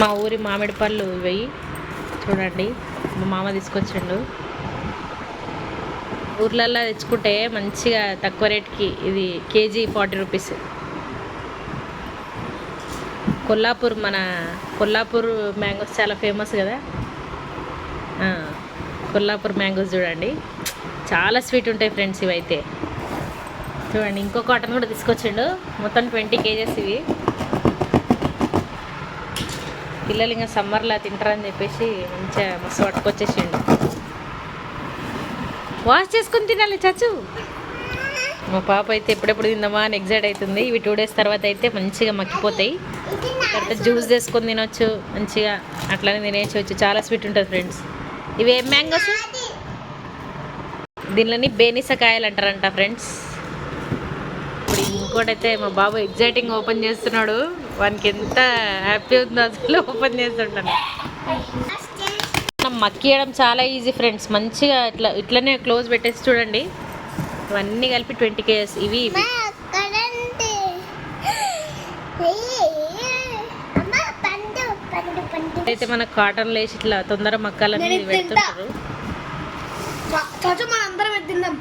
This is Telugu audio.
మా ఊరి మామిడి పళ్ళు ఇవి చూడండి మా మామ తీసుకొచ్చిండు. ఊర్లల్లో తెచ్చుకుంటే మంచిగా తక్కువ రేట్కి ఇది కేజీ ఫార్టీ రూపీస్. కొల్లాపూర్ మన కొల్లాపూర్ మ్యాంగోస్ చాలా ఫేమస్ కదా. కొల్లాపూర్ మ్యాంగోస్ చూడండి. చాలా స్వీట్ ఉంటాయి ఫ్రెండ్స్ ఇవైతే. చూడండి ఇంకో కాటన్ కూడా తీసుకొచ్చిండు. మొత్తం ట్వంటీ కేజెస్ ఇవి. పిల్లలు ఇంకా సమ్మర్లో తింటారని చెప్పేసి మంచిగా మస్తు పట్టుకొచ్చేసిండు. వాష్ చేసుకుని తినాలి చచ్చు. మా పాప అయితే ఎప్పుడెప్పుడు తిందామా అని ఎగ్జైట్ అవుతుంది. ఇవి టూ డేస్ తర్వాత అయితే మంచిగా మక్కిపోతాయి తర్వాత జ్యూస్ చేసుకొని తినొచ్చు. మంచిగా అట్లానే తినేయచ్చు. చాలా స్వీట్ ఉంటుంది ఫ్రెండ్స్ ఇవి ఏం మ్యాంగోస్ దీనిలోని బేనిసకాయలు అంటారంట ఫ్రెండ్స్ ఇప్పుడు ఇంకోటైతే మా బాబు ఎగ్జైటింగ్ ఓపెన్ చేస్తున్నాడు. వానికి ఎంత హ్యాపీ ఉందో అసలు ఓపెన్ చేస్తుంటాను మనం మక్కియడం చాలా ఈజీ ఫ్రెండ్స్ మంచిగా ఇట్లా ఇట్లనే క్లోజ్ పెట్టేసి చూడండి. ఇవన్నీ కలిపి ట్వంటీ కేజెస్ ఇవి ఇవి. అయితే మన కాటన్ లేసి ఇట్లా తొందర మక్కాలని పెడుతుంటారు. చాచు మన అందరం తిందాం.